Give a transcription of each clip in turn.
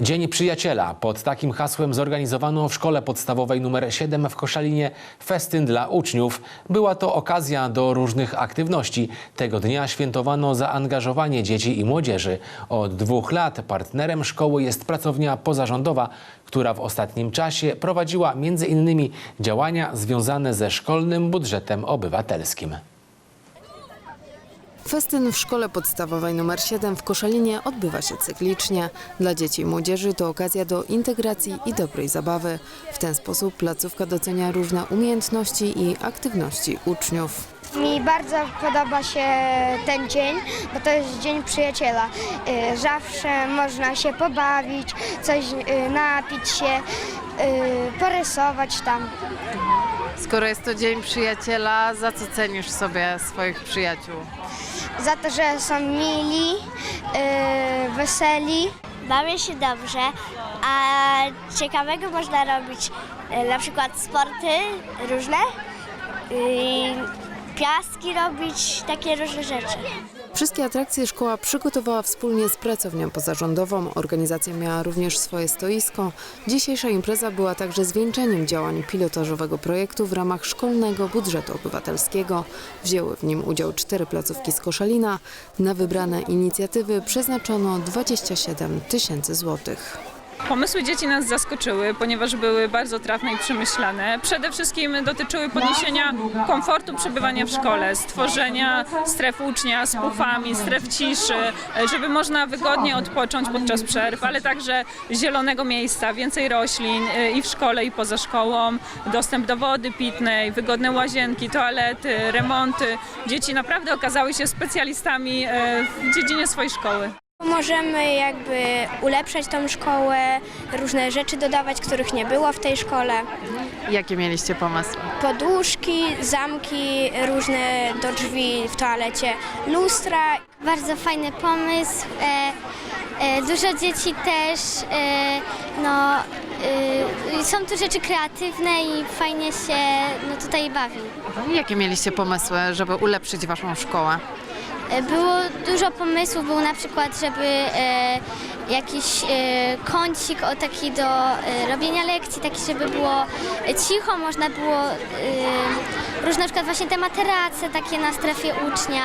Dzień Przyjaciela. Pod takim hasłem zorganizowano w szkole podstawowej nr 7 w Koszalinie festyn dla uczniów. Była to okazja do różnych aktywności. Tego dnia świętowano zaangażowanie dzieci i młodzieży. Od dwóch lat partnerem szkoły jest pracownia pozarządowa, która w ostatnim czasie prowadziła m.in. działania związane ze szkolnym budżetem obywatelskim. Festyn w szkole podstawowej nr 7 w Koszalinie odbywa się cyklicznie. Dla dzieci i młodzieży to okazja do integracji i dobrej zabawy. W ten sposób placówka docenia różne umiejętności i aktywności uczniów. Mi bardzo podoba się ten dzień, bo to jest Dzień Przyjaciela. Y, Zawsze można się pobawić, coś y, napić się, y, porysować tam. Skoro jest to Dzień Przyjaciela, za co cenisz sobie swoich przyjaciół? Za to, że są mili, y, weseli. Bawię się dobrze, a ciekawego można robić e, na przykład sporty różne, y, piaski robić, takie różne rzeczy. Wszystkie atrakcje szkoła przygotowała wspólnie z pracownią pozarządową. Organizacja miała również swoje stoisko. Dzisiejsza impreza była także zwieńczeniem działań pilotażowego projektu w ramach szkolnego budżetu obywatelskiego. Wzięły w nim udział cztery placówki z Koszalina. Na wybrane inicjatywy przeznaczono 27 tysięcy złotych. Pomysły dzieci nas zaskoczyły, ponieważ były bardzo trafne i przemyślane. Przede wszystkim dotyczyły podniesienia komfortu przebywania w szkole, stworzenia stref ucznia z pufami, stref ciszy, żeby można wygodnie odpocząć podczas przerw, ale także zielonego miejsca, więcej roślin y, i w szkole, i poza szkołą, dostęp do wody pitnej, wygodne łazienki, toalety, remonty. Dzieci naprawdę okazały się specjalistami y, w dziedzinie swojej szkoły. Możemy jakby ulepszać tą szkołę, różne rzeczy dodawać, których nie było w tej szkole. Jakie mieliście pomysły? Podłóżki, zamki, różne do drzwi w toalecie, lustra. Bardzo fajny pomysł. E, e, dużo dzieci też, e, no, e, są tu rzeczy kreatywne i fajnie się no, tutaj bawi. Jakie mieliście pomysły, żeby ulepszyć waszą szkołę? E, Było dużo pomysłów, był na przykład, żeby e, jakiś e, kącik o taki do e, robienia lekcji, taki, żeby było cicho, można było e, różne na przykład właśnie te materace takie na strefie ucznia.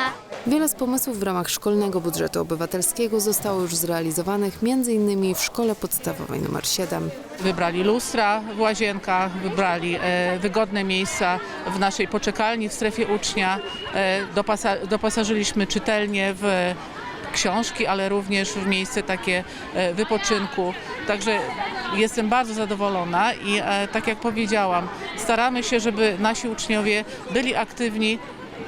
Wiele z pomysłów w ramach szkolnego budżetu obywatelskiego zostało już zrealizowanych m.in. w szkole podstawowej nr 7. Wybrali lustra w łazienkach, wybrali e, wygodne miejsca w naszej poczekalni w strefie ucznia. E, dopasa, doposażyliśmy czytelnie w książki, ale również w miejsce takie e, wypoczynku. Także jestem bardzo zadowolona i tak jak powiedziałam, staramy się, żeby nasi uczniowie byli aktywni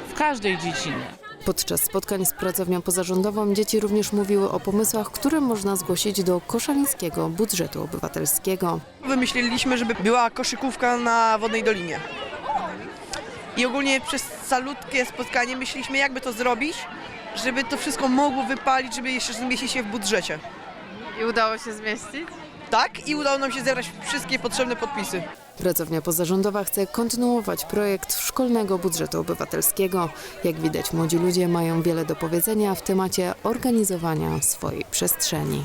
w każdej dziedzinie. Podczas spotkań z pracownią pozarządową dzieci również mówiły o pomysłach, które można zgłosić do koszalińskiego budżetu obywatelskiego. Wymyśliliśmy, żeby była koszykówka na Wodnej Dolinie. I ogólnie przez calutkie spotkanie myśleliśmy, jakby to zrobić, żeby to wszystko mogło wypalić, żeby jeszcze zmieścić się w budżecie. I udało się zmieścić? Tak? I udało nam się zebrać wszystkie potrzebne podpisy. Pracownia pozarządowa chce kontynuować projekt szkolnego budżetu obywatelskiego. Jak widać, młodzi ludzie mają wiele do powiedzenia w temacie organizowania swojej przestrzeni.